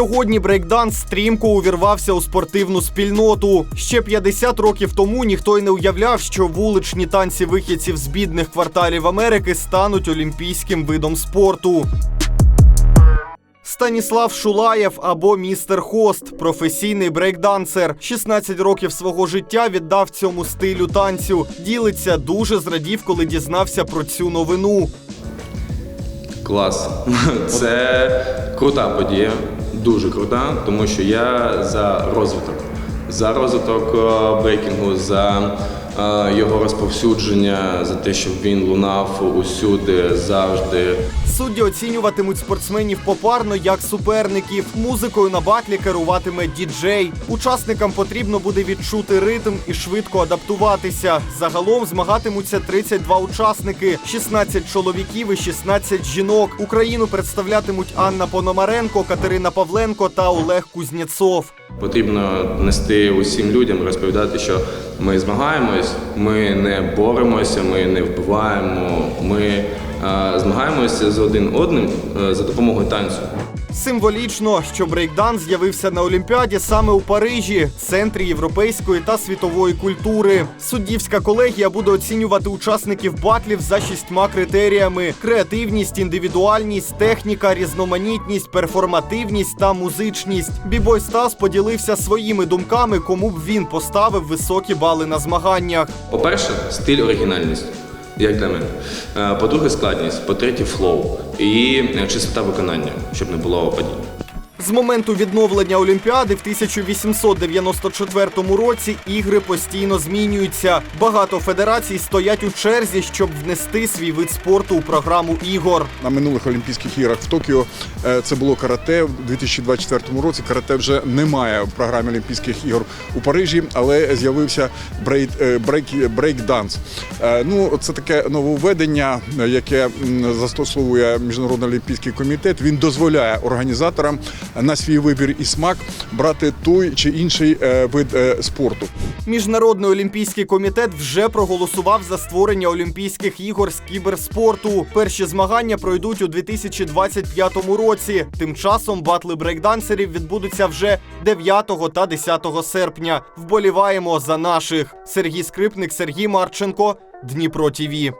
Сьогодні брейкданс стрімко увірвався у спортивну спільноту. Ще 50 років тому ніхто й не уявляв, що вуличні танці вихідців з бідних кварталів Америки стануть олімпійським видом спорту. Станіслав Шулаєв або містер Хост, професійний брейкдансер. 16 років свого життя віддав цьому стилю танцю. Ділиться, дуже зрадів, коли дізнався про цю новину. Клас. Це крута подія, дуже крута, тому що я за розвиток. За розвиток е, брейкінгу, за його розповсюдження, за те, щоб він лунав усюди, завжди. Судді оцінюватимуть спортсменів попарно як суперників. Музикою на батлі керуватиме діджей. Учасникам потрібно буде відчути ритм і швидко адаптуватися. Загалом змагатимуться 32 учасники, 16 чоловіків і 16 жінок. Україну представлятимуть Анна Пономаренко, Катерина Павленко та Олег Кузнєцов. Потрібно нести усім людям, розповідати, що ми змагаємось, ми не боремося, ми не вбиваємо, ми змагаємося з один одним е, за допомогою танцю. Символічно, що брейкданс з'явився на Олімпіаді саме у Парижі, центрі європейської та світової культури. Суддівська колегія буде оцінювати учасників батлів за шістьма критеріями: креативність, індивідуальність, техніка, різноманітність, перформативність та музичність. Бібой Стас поділився своїми думками, кому б він поставив високі бали на змаганнях. По-перше, стиль оригінальність, як для мене. Е, По-друге, складність, по-третє, флоу і е, чистота виконання, щоб не було падінь. З моменту відновлення Олімпіади в 1894 році ігри постійно змінюються. Багато федерацій стоять у черзі, щоб внести свій вид спорту у програму ігор. На минулих Олімпійських іграх в Токіо е, це було карате. У 2024 році карате вже немає в програмі Олімпійських ігор у Парижі, але з'явився брейк, е, брейк, брейк-данс. Е, Ну, це таке нововведення, яке застосовує Міжнародний олімпійський комітет. Він дозволяє організаторам на свій вибір і смак брати той чи інший е, вид е, спорту. Міжнародний олімпійський комітет вже проголосував за створення Олімпійських ігор з кіберспорту. Перші змагання пройдуть у 2025 році. Тим часом батли брейкдансерів відбудуться вже 9 та 10 серпня. Вболіваємо за наших. Сергій Скрипник, Сергій Марченко, Дніпро ТІВІ.